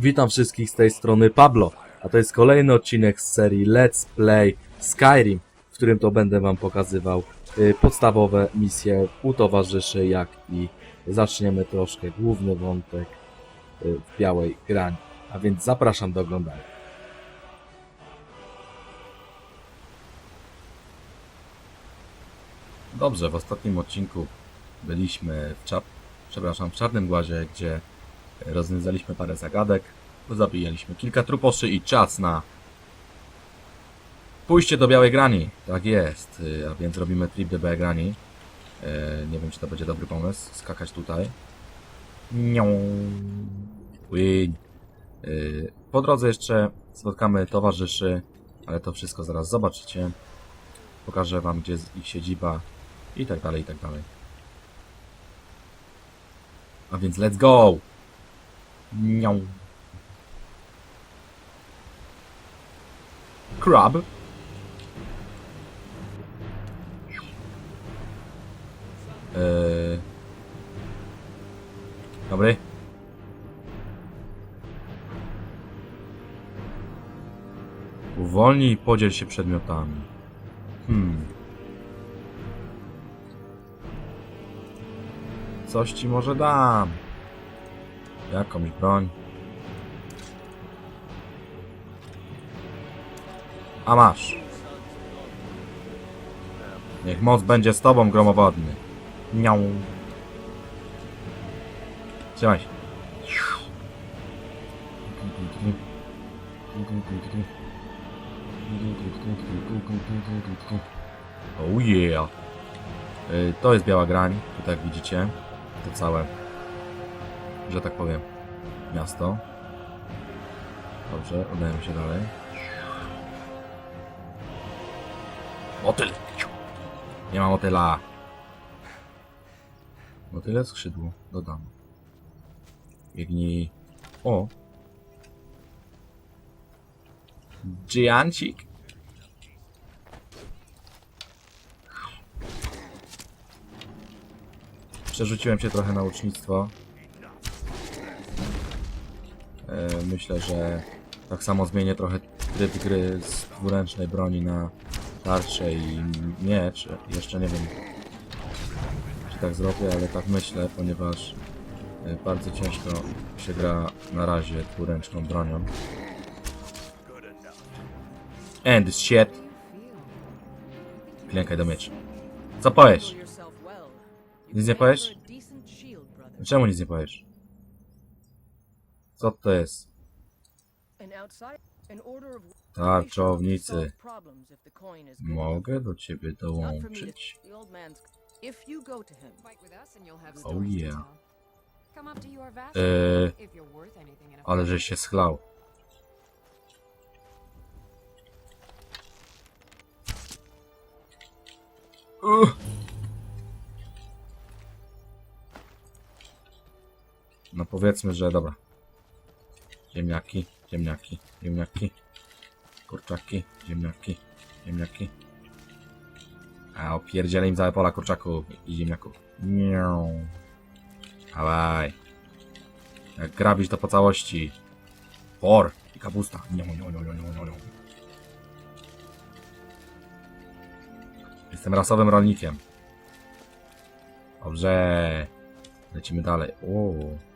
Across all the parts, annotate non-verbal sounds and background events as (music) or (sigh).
Witam wszystkich z tej strony Pablo, a to jest kolejny odcinek z serii Let's Play Skyrim, w którym to będę wam pokazywał y, podstawowe misje u towarzyszy, jak i zaczniemy troszkę główny wątek y, w białej grani. A więc zapraszam do oglądania. Dobrze, w ostatnim odcinku byliśmy w, czap, przepraszam, w Czarnym Głazie, gdzie rozwiązaliśmy parę zagadek, zabijaliśmy kilka truposzy i czas na pójście do Białej Grani. Tak jest, y, a więc robimy trip do Białej Grani. E, Nie wiem, czy to będzie dobry pomysł, skakać tutaj. Nią. Y, Po drodze jeszcze spotkamy towarzyszy, ale to wszystko zaraz zobaczycie. Pokażę wam, gdzie jest ich siedziba i tak dalej, i tak dalej. A więc let's go! Nią. Crab. Eee. Dobry. Uwolnij i podziel się przedmiotami. Hmm. Coś ci może dam. Jakąś broń. A masz. Niech moc będzie z tobą, gromowodny. Nią. Trzymaj się. Oh yeah. Y, To jest biała grań, jak widzicie. To całe, że tak powiem, miasto. Dobrze, udajemy się dalej. Motyl! Nie ma motyla. Motyle skrzydło, dodam. Biegnij. O! Giancik? Przerzuciłem się trochę na ucznictwo. E, Myślę, że tak samo zmienię trochę tryb gry z dwuręcznej broni na tarczę i miecz. Jeszcze nie wiem, czy tak zrobię, ale tak myślę, ponieważ e, bardzo ciężko się gra na razie dwuręczną bronią. And shit. Klękaj do miecza. Co powiesz? Nic nie powiesz? Czemu nic nie powiesz? Co to jest? Tarczownicy. Mogę do ciebie dołączyć. Oh yeah. Eee, ale żeś się schlał. Uch. No powiedzmy, że dobra. Ziemniaki, ziemniaki, ziemniaki. Kurczaki, ziemniaki, ziemniaki. A opierdzielę im całe pola kurczaków i ziemniaków. Miau. Dawaj. Jak grabić to po całości. Por i kapusta. Niu, niu, niu. Jestem rasowym rolnikiem. Dobrze. Lecimy dalej. O.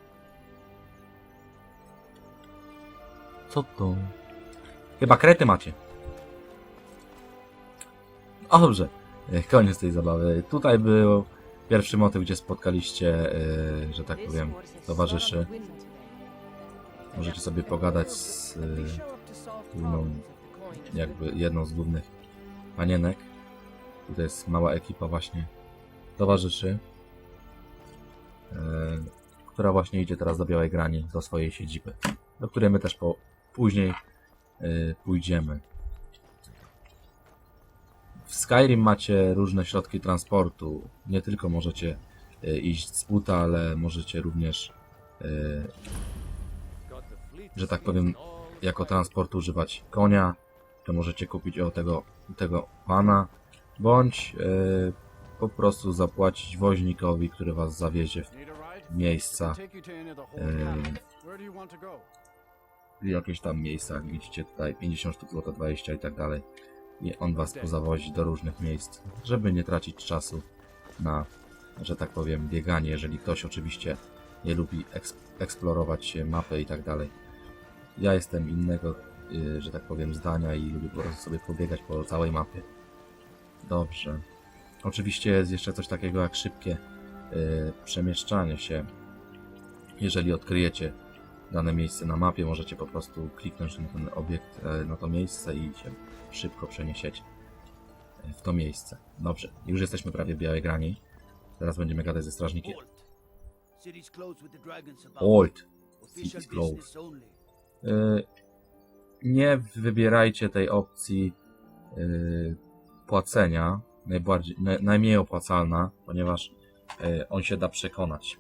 Co to? Chyba krety macie. Dobrze. E, Koniec tej zabawy. Tutaj był pierwszy motyw, gdzie spotkaliście, e, że tak powiem, towarzyszy. Możecie sobie pogadać z e, główną, jakby jedną z głównych panienek. Tutaj jest mała ekipa właśnie towarzyszy, e, która właśnie idzie teraz do Białej Grani, do swojej siedziby, do której my też po, później e, pójdziemy. W Skyrim macie różne środki transportu. Nie tylko możecie e, iść z buta, ale możecie również, e, że tak powiem, jako transport używać konia, to możecie kupić o tego, tego pana, bądź po prostu zapłacić woźnikowi, który was zawiezie w miejsca, e, jakieś tam miejsca, jak widzicie tutaj 50 sztuk złota, 20 i tak dalej. I on was pozawozi do różnych miejsc, żeby nie tracić czasu na, że tak powiem, bieganie, jeżeli ktoś oczywiście nie lubi eks eksplorować mapy i tak dalej. Ja jestem innego, y, że tak powiem, zdania i lubię po prostu sobie pobiegać po całej mapie. Dobrze. Oczywiście jest jeszcze coś takiego jak szybkie y, przemieszczanie się. Jeżeli odkryjecie dane miejsce na mapie, możecie po prostu kliknąć na ten obiekt, e, na to miejsce i się szybko przeniesiecie e, w to miejsce. Dobrze, już jesteśmy prawie w Białej Grani. Teraz będziemy gadać ze strażnikiem. Old. City's closed. business only. Y, nie wybierajcie tej opcji płacenia, najbardziej, naj, najmniej opłacalna, ponieważ on się da przekonać.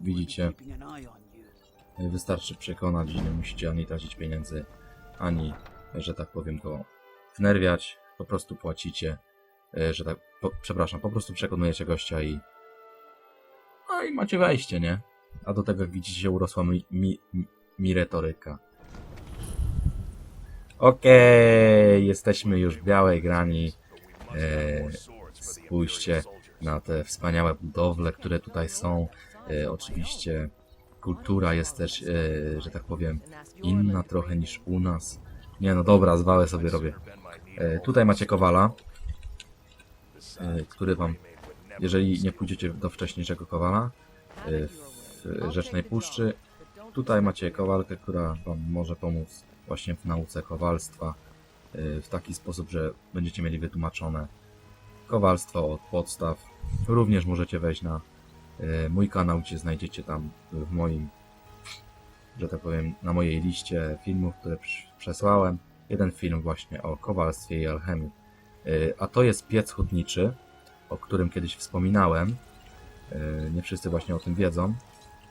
Widzicie, wystarczy przekonać i nie musicie ani tracić pieniędzy, ani, że tak powiem, go wnerwiać. Po prostu płacicie, y, że tak, po, przepraszam, po prostu przekonujecie gościa i no i macie wejście, nie? A do tego, jak widzicie, urosła mi, mi, mi retoryka. Okej, jesteśmy już w białej grani. E, spójrzcie na te wspaniałe budowle, które tutaj są. E, oczywiście kultura jest też, e, że tak powiem, inna trochę niż u nas. Nie no dobra, zwałę sobie robię. E, tutaj macie kowala, który wam, jeżeli nie pójdziecie do wcześniejszego kowala, w Rzecznej Puszczy, tutaj macie kowalkę, która wam może pomóc właśnie w nauce kowalstwa w taki sposób, że będziecie mieli wytłumaczone kowalstwo od podstaw. Również możecie wejść na mój kanał, gdzie znajdziecie tam w moim, że tak powiem, na mojej liście filmów, które przesłałem, jeden film właśnie o kowalstwie i alchemii. E, A to jest piec hutniczy, o którym kiedyś wspominałem. E, Nie wszyscy właśnie o tym wiedzą.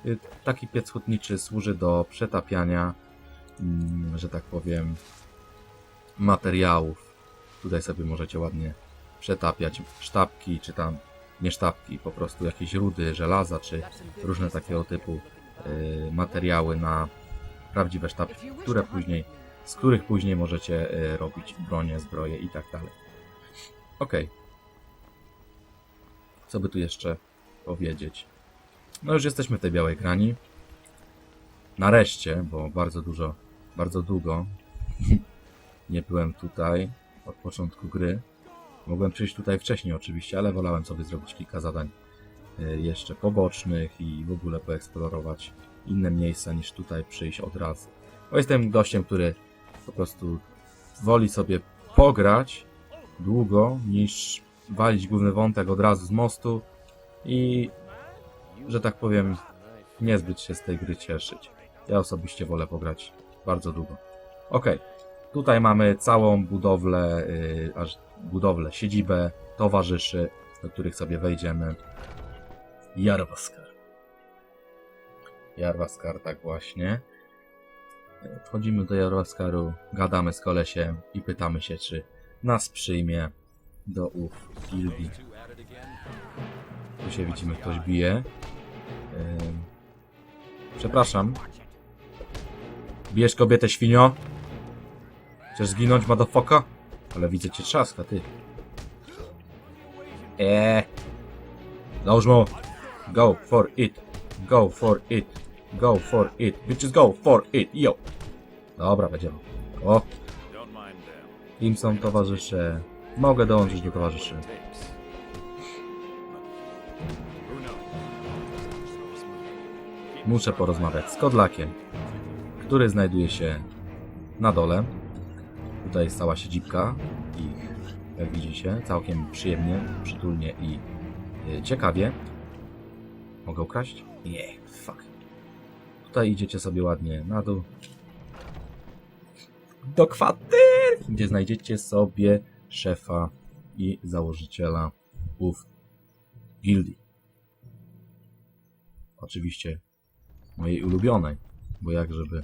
E, Taki piec hutniczy służy do przetapiania, mm, że tak powiem, materiałów. Tutaj sobie możecie ładnie przetapiać sztabki, czy tam nie sztabki, po prostu jakieś rudy, żelaza, czy różne takiego typu y, materiały na prawdziwe sztabki, które później, z których później możecie y, robić bronie, zbroje i tak dalej. Okej. Co by tu jeszcze powiedzieć? No już jesteśmy w tej białej grani. Nareszcie, bo bardzo dużo, bardzo długo (laughs) nie byłem tutaj od początku gry. Mogłem przyjść tutaj wcześniej oczywiście, ale wolałem sobie zrobić kilka zadań y, jeszcze pobocznych i w ogóle poeksplorować inne miejsca niż tutaj przyjść od razu. Bo jestem gościem, który po prostu woli sobie pograć długo niż walić główny wątek od razu z mostu i że tak powiem niezbyt się z tej gry cieszyć. Ja osobiście wolę pograć bardzo długo. Okej, tutaj mamy całą budowlę, yy, aż budowlę, siedzibę towarzyszy, do których sobie wejdziemy. Jarwaskar. Jarwaskar, tak właśnie. Wchodzimy do Jarwaskaru, gadamy z kolesiem i pytamy się, czy nas przyjmie do ów gildii. Tu się widzimy, ktoś bije. Przepraszam. Bijesz kobietę, świnio? Chcesz zginąć, motherfucker? Ale widzę cię trzaska, ty. Eee. Załóż mu. Go for it. Go for it. Go for it. Bitches go for it. Yo. Dobra, będziemy. O, im są towarzysze. Mogę dołączyć do towarzyszy. Muszę porozmawiać z Kodlakiem, który znajduje się na dole. Tutaj jest cała siedzibka ich, jak widzicie, całkiem przyjemnie, przytulnie i y, ciekawie. Mogę ukraść? Nie, fuck. Tutaj idziecie sobie ładnie na dół. Do kwater, gdzie znajdziecie sobie szefa i założyciela ów gildii. Oczywiście mojej ulubionej, bo jak żeby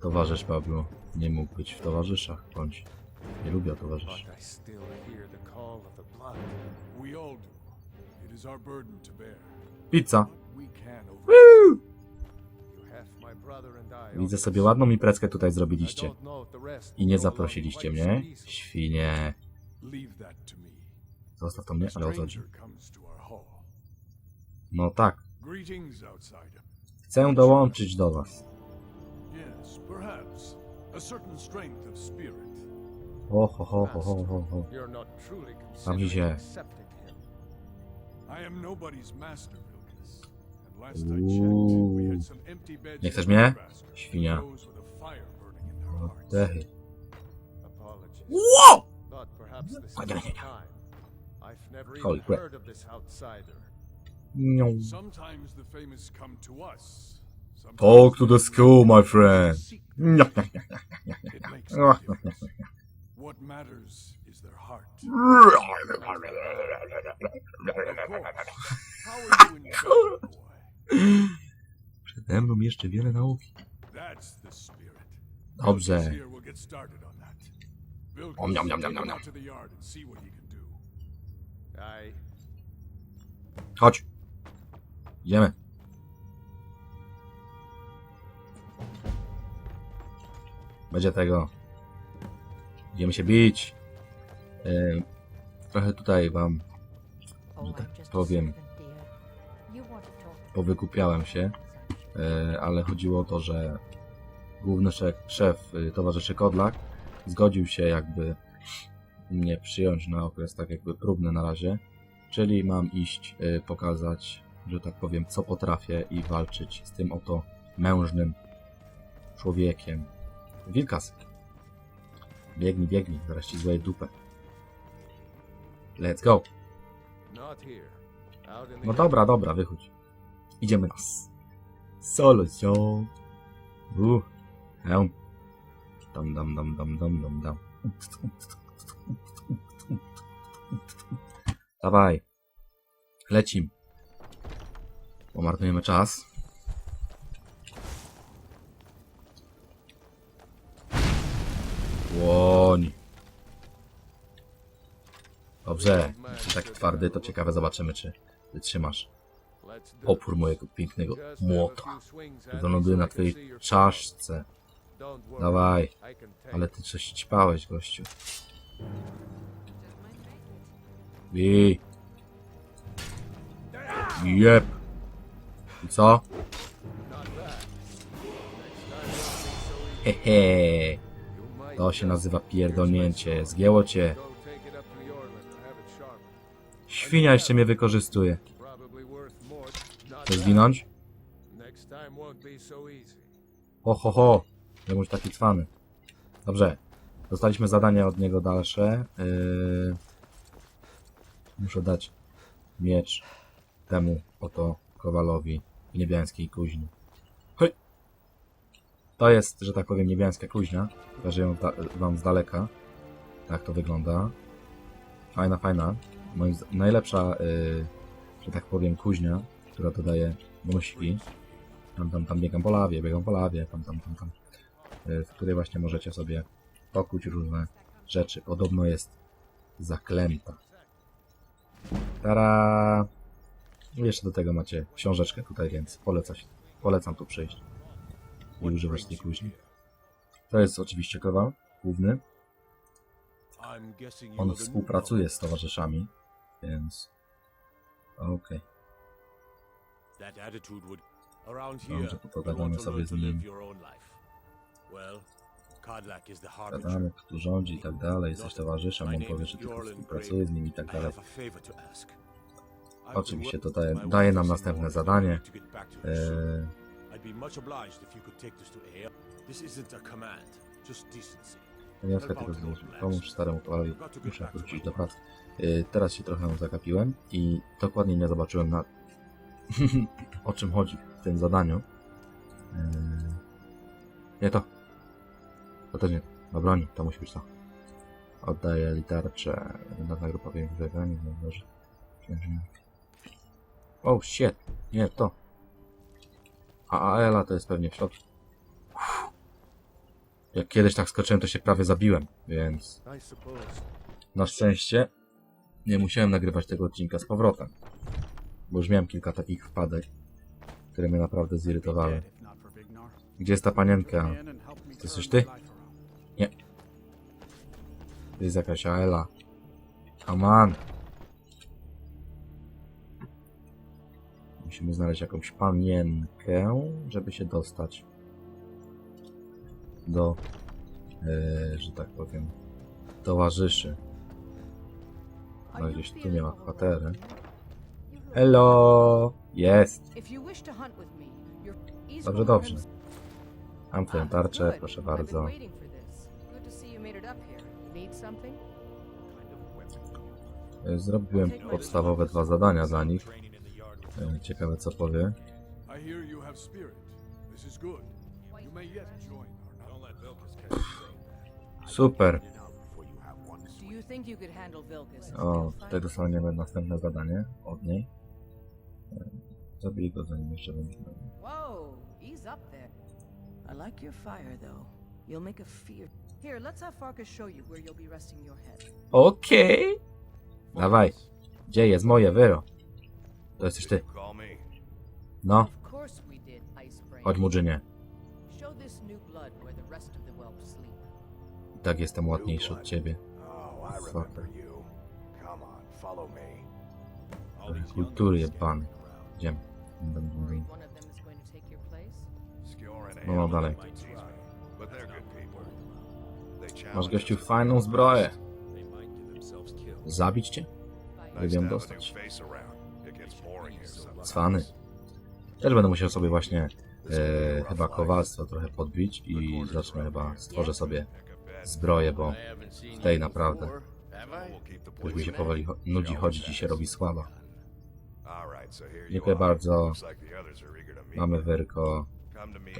towarzysz Pablo nie mógł być w towarzyszach, bądź nie lubię towarzyszy. But I still hear the call of the blood. We all do. It is our burden to bear. Pizza! We can over. Widzę sobie ładną imprezkę tutaj zrobiliście. I nie zaprosiliście mnie. Świnie. Zostaw to mnie, ale o co chodzi? No tak. Chcę dołączyć do was. Yes, perhaps. A certain strength of spirit. O, ho, ho, ho, ho, ho, ho. You're not truly considering accepting him. I am nobody's master, Vilkas. And last I checked, we had some empty beds Nie chcesz mnie? Świnia. with a fire burning in their hearts. Oddechy. Wow! But perhaps this is Chodź, the chodź, chodź. time. I've never Holy even crap. heard of this outsider. Nią. Sometimes the famous come to us. Talk to the school, my friend. difference. What matters is their heart. (laughs) Of course. How are you enjoying, boy? Przede mną jeszcze wiele nauki. That's the spirit. Dobrze. Om, nom, nom, nom, him nom, out to Będzie tego. Idziemy się bić. Yy, trochę tutaj wam, że tak powiem, powykupiałem się, yy, ale chodziło o to, że główny szef, szef yy, towarzyszy Kodlak zgodził się jakby mnie przyjąć na okres tak jakby próbny na razie, czyli mam iść y, pokazać, że tak powiem, co potrafię i walczyć z tym oto mężnym człowiekiem. Wilkas. Biegnij, biegnij, zaraz ci złej dupę. Let's go. No dobra, dobra, wychodź. Idziemy na s- solo show. Uh, hełm. Dam, dam, dam, dam, dam, dam, dam. Dawaj. Lecim. Pomarnujemy czas. Łoń. Dobrze. Jeśli tak twardy, to ciekawe zobaczymy, czy wytrzymasz opór mojego pięknego młota. so na twojej czaszce. Dawaj. Ale ty coś ćpałeś, gościu. Bij. Jep. I co? Hehe. To się nazywa pierdolnięcie. Zgięło cię. Świnia jeszcze mnie wykorzystuje. Chcesz zginąć? Ho, ho, ho. Taki cwany. Dobrze. Dostaliśmy zadanie od niego dalsze. Yy... Muszę dać miecz temu oto Kowalowi niebiańskiej kuźni. To jest, że tak powiem, niebiańska kuźnia. Pokażę ją da wam z daleka. Tak to wygląda. Fajna, fajna. Moim najlepsza, yy, że tak powiem, kuźnia, która dodaje bonusiki. Tam, tam, tam biegam po lawie, biegam po lawie, tam, tam, tam, tam. Y, W której właśnie możecie sobie pokuć różne rzeczy. Podobno jest zaklęta. Tara! Jeszcze do tego macie książeczkę tutaj, więc polecam, polecam tu przyjść i używać tej kuźni. To jest oczywiście kowal główny. On współpracuje z towarzyszami, więc okej. Around Dobrze, to pogadamy sobie z nim. Gadamy, kto rządzi i tak dalej, jesteś towarzyszem, on powie, że tylko współpracuje z nim i tak dalej. Oczywiście to daje, daje nam następne zadanie. Eee, I'd be much obliged if you could take this to Ale. This isn't a command, just decency. Znieść. Pomóż staremu kowalowi, muszę wrócić do pracy. Yy, teraz się trochę zagapiłem i dokładnie nie zobaczyłem na (laughs) o czym chodzi w tym zadaniu. Yy, nie to. To też nie. Do broni, to musi być to. Oddaję litarcze. Dawna grupa wygranie. Oh shit. Nie, to. A Aela to jest pewnie w środku. Uff. Jak kiedyś tak skoczyłem, to się prawie zabiłem, więc na szczęście nie musiałem nagrywać tego odcinka z powrotem. Bo już miałem kilka takich wpadek, które mnie naprawdę zirytowały. Gdzie jest ta panienka? To jesteś ty? Nie. Jest jakaś Aela. Come on. Musimy znaleźć jakąś panienkę, żeby się dostać do, e, że tak powiem, towarzyszy. No gdzieś tu nie ma kwatery. Hello! Jest! Dobrze, dobrze. Mam twoją tarczę, proszę bardzo. E, Zrobiłem podstawowe dwa zadania dla nich. Ciekawe co powie. I hear you have spirit. This is good. You may yet join our Don't number. let Vilkas catch you saying that. Super! O, tutaj dostaniemy następne zadanie od niej. E, Zabiję go zanim jeszcze będzie. Whoa, ease up there. I like your fire, though. You'll make a fear. Here, let's have Farkas show you where you'll be resting your head. Okej! Dawaj! Gdzie jest moje wyro? To jesteś ty. No, chodź Murzynie. I tak jestem ładniejszy od ciebie. Oh, Fucker. Kultury jebany. Idziemy. No, no, dalej. Masz gościu fajną zbroję. Zabić cię? A dostać. Cwany. Też będę musiał sobie właśnie e, chyba kowalstwo trochę podbić i zacznę chyba, stworzę sobie zbroję, bo w tej naprawdę już mi się powoli nudzi chodzić i się robi słaba. Dziękuję bardzo. Mamy wyrko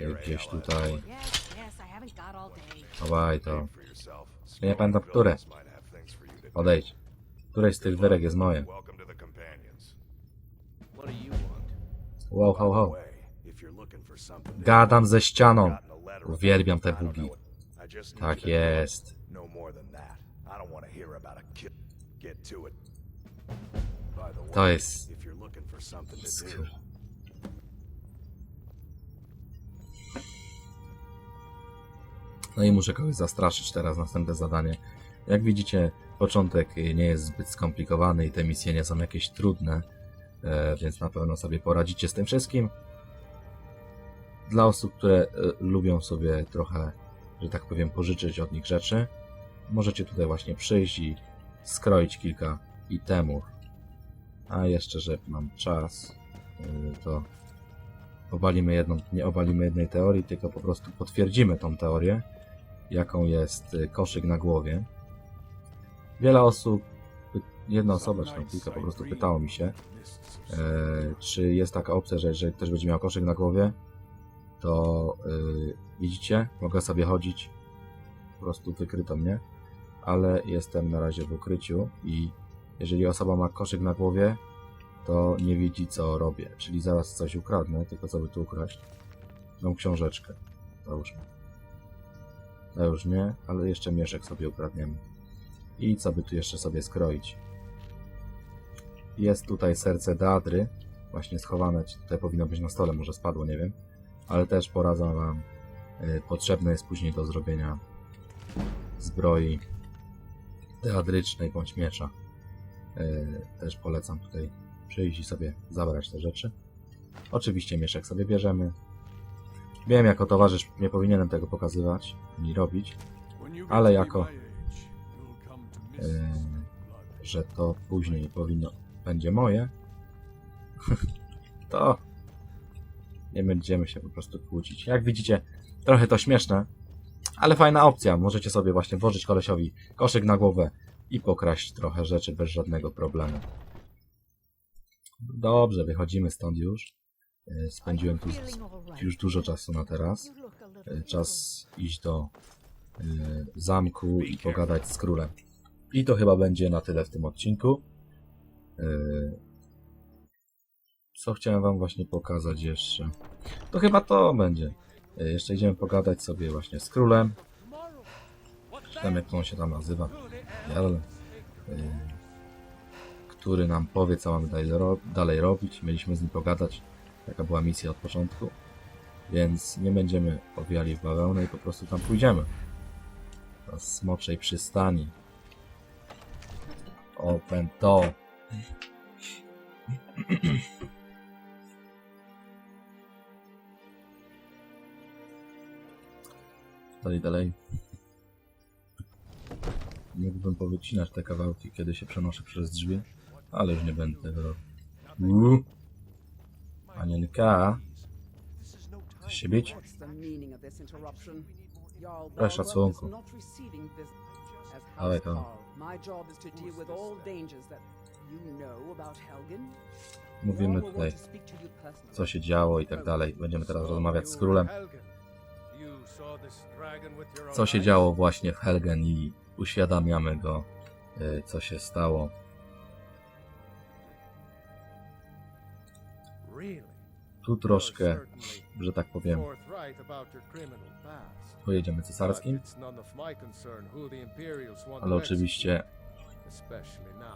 e, gdzieś tutaj. Chowaj to. Yourself. Nie pamiętam, które. Odejdź. Któreś z tych wyrek jest moje. Wow, something to Gadam ze ścianą. Uwielbiam te bugi. Tak jest. No to jest... Skur... No i muszę kogoś zastraszyć teraz, następne zadanie. Jak widzicie, początek nie jest zbyt skomplikowany i te misje nie są jakieś trudne, więc na pewno sobie poradzicie z tym wszystkim. Dla osób, które e, lubią sobie trochę, że tak powiem, pożyczyć od nich rzeczy, możecie tutaj właśnie przyjść i skroić kilka itemów. A jeszcze, że mam czas, yy, to obalimy jedną, nie obalimy jednej teorii, tylko po prostu potwierdzimy tą teorię, jaką jest y, koszyk na głowie. Wiele osób, jedna osoba, czy tam kilka po prostu pytało mi się, e, czy jest taka opcja, że jeżeli ktoś będzie miał koszyk na głowie, to y, widzicie, mogę sobie chodzić, po prostu wykryto mnie, ale jestem na razie w ukryciu i jeżeli osoba ma koszyk na głowie, to nie widzi co robię, czyli zaraz coś ukradnę, tylko co by tu ukraść? Mam książeczkę, załóżmy. To już nie, ale jeszcze mieszek sobie ukradniemy. I co by tu jeszcze sobie skroić? Jest tutaj serce Deadry, właśnie schowane, czy tutaj powinno być na stole, może spadło, nie wiem. Ale też poradzam wam, y, potrzebne jest później do zrobienia zbroi teatrycznej bądź miecza. Yy, też polecam tutaj przyjść i sobie zabrać te rzeczy. Oczywiście mieszek sobie bierzemy. Wiem, jako towarzysz nie powinienem tego pokazywać ani robić, Ale jako, blood. że to później powinno będzie moje. (laughs) to nie będziemy się po prostu kłócić. Jak widzicie, trochę to śmieszne, ale fajna opcja. Możecie sobie właśnie włożyć kolesiowi koszyk na głowę i pokraść trochę rzeczy bez żadnego problemu. Dobrze, wychodzimy stąd już. E, Spędziłem tu już dużo czasu na teraz. E, Czas iść do e, zamku i pogadać z królem. I to chyba będzie na tyle w tym odcinku. E, Co chciałem wam właśnie pokazać jeszcze? To chyba to będzie. E, Jeszcze idziemy pogadać sobie właśnie z królem. Tam jak on się tam nazywa? Jarl. E, Który nam powie, co mamy dalej, ro dalej robić. Mieliśmy z nim pogadać, jaka była misja od początku. Więc nie będziemy owijali w bawełnę i po prostu tam pójdziemy. Do smoczej przystani. Open to. (clears throat) Dalej, dalej. Mógłbym powycinać te kawałki, kiedy się przenoszę przez drzwi, ale już nie będę tego robił. Panienka. Chcesz się bić? Balrog szacunku. House to. My job is to deal with all dangers that Mówimy tutaj, co się działo i tak dalej. Będziemy teraz rozmawiać z królem. Co się działo właśnie w Helgen i uświadamiamy go, y, co się stało. Tu troszkę, że tak powiem, pojedziemy cesarskim, ale oczywiście.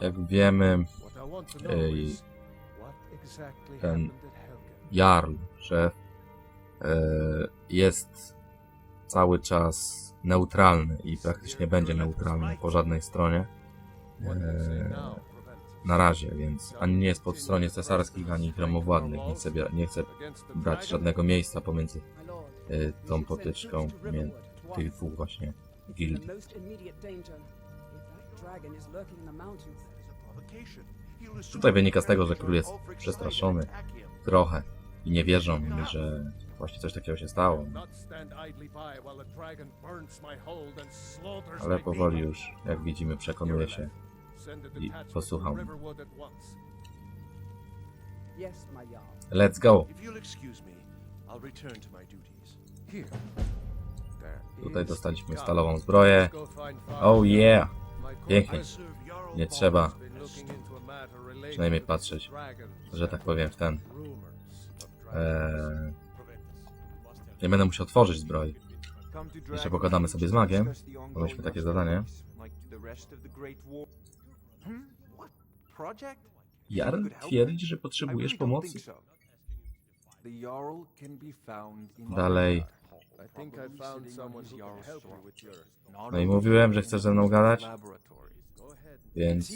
Jak wiemy, Ej, ten. Jarl, szef, y, jest cały czas neutralny i praktycznie będzie neutralny po żadnej stronie. Prevents na razie, więc ani nie jest po stronie cesarskich, ani gromowładnych. Nie chce, nie chce brać żadnego miejsca pomiędzy you tą potyczką tych dwóch właśnie gildii. Tutaj wynika z tego, że król jest przestraszony trochę i nie wierzą mi, że właśnie coś takiego się stało. Ale powoli już, jak widzimy, przekonuje się. I posłuchał. Let's go! Tutaj dostaliśmy stalową zbroję. Oh yeah! Pięknie. Nie trzeba, Przynajmniej patrzeć, że tak powiem, w ten. Eee, nie będę musiał tworzyć zbroi. Jeszcze pogadamy sobie z magiem. Mieliśmy takie zadanie. Jarl twierdzi, że potrzebujesz pomocy. Dalej. I think I found someone who can help you with your No i mówiłem, że chcesz ze mną gadać, więc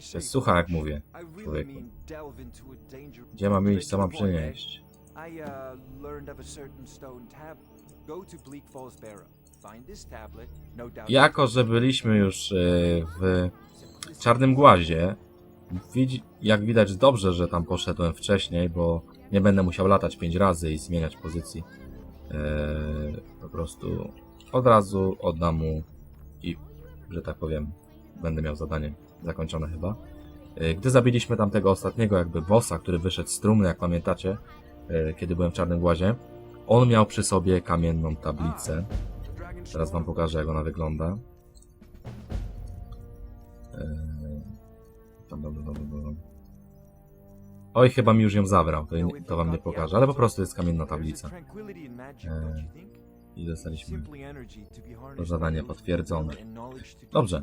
się słucha jak mówię, człowieku. Gdzie mam iść, co mam przynieść? I uh, learned of a certain stone tab. Go to Bleak Falls Barrow. Find this tablet. No doubt. Jako, że byliśmy już e, w Czarnym Głazie, jak widać dobrze, że tam poszedłem wcześniej, bo nie będę musiał latać pięć razy i zmieniać pozycji. E, po prostu od razu oddam mu i, że tak powiem, będę miał zadanie zakończone chyba. E, Gdy zabiliśmy tamtego ostatniego jakby bossa, który wyszedł z trumny, jak pamiętacie, e, kiedy byłem w Czarnym Głazie, on miał przy sobie kamienną tablicę. Teraz wam pokażę, jak ona wygląda. Eee, tam, tam, tam, tam, tam. Oj, chyba mi już ją zabrał, to, to wam nie pokażę, ale po prostu jest kamienna tablica. Eee, I dostaliśmy to zadanie potwierdzone. Dobrze,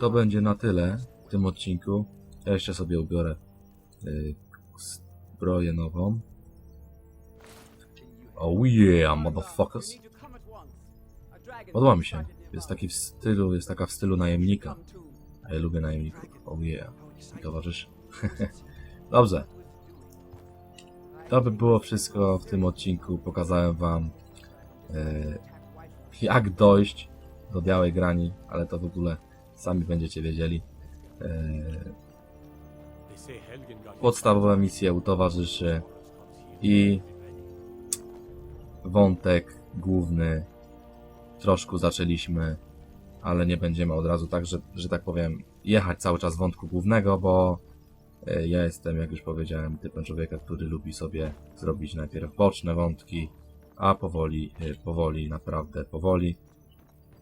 to będzie na tyle w tym odcinku. Ja jeszcze sobie ubiorę yy, zbroję nową. Oh yeah, motherfuckers. Podoba mi się. Jest taki w stylu, jest taka w stylu najemnika. Ja lubię najemników. Oh yeah. I towarzyszy. (laughs) Dobrze. To by było wszystko w tym odcinku. Pokazałem wam e, jak dojść do białej grani, ale to w ogóle sami będziecie wiedzieli. E, got podstawowe misje u towarzyszy i wątek główny troszkę zaczęliśmy, ale nie będziemy od razu tak, że, że tak powiem, jechać cały czas wątku głównego, bo e, ja jestem, jak już powiedziałem, typem człowieka, który lubi sobie zrobić najpierw boczne wątki, a powoli, e, powoli, naprawdę powoli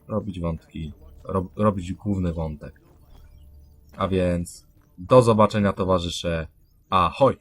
robić wątki, rob, robić główny wątek. A więc do zobaczenia towarzysze. Ahoj!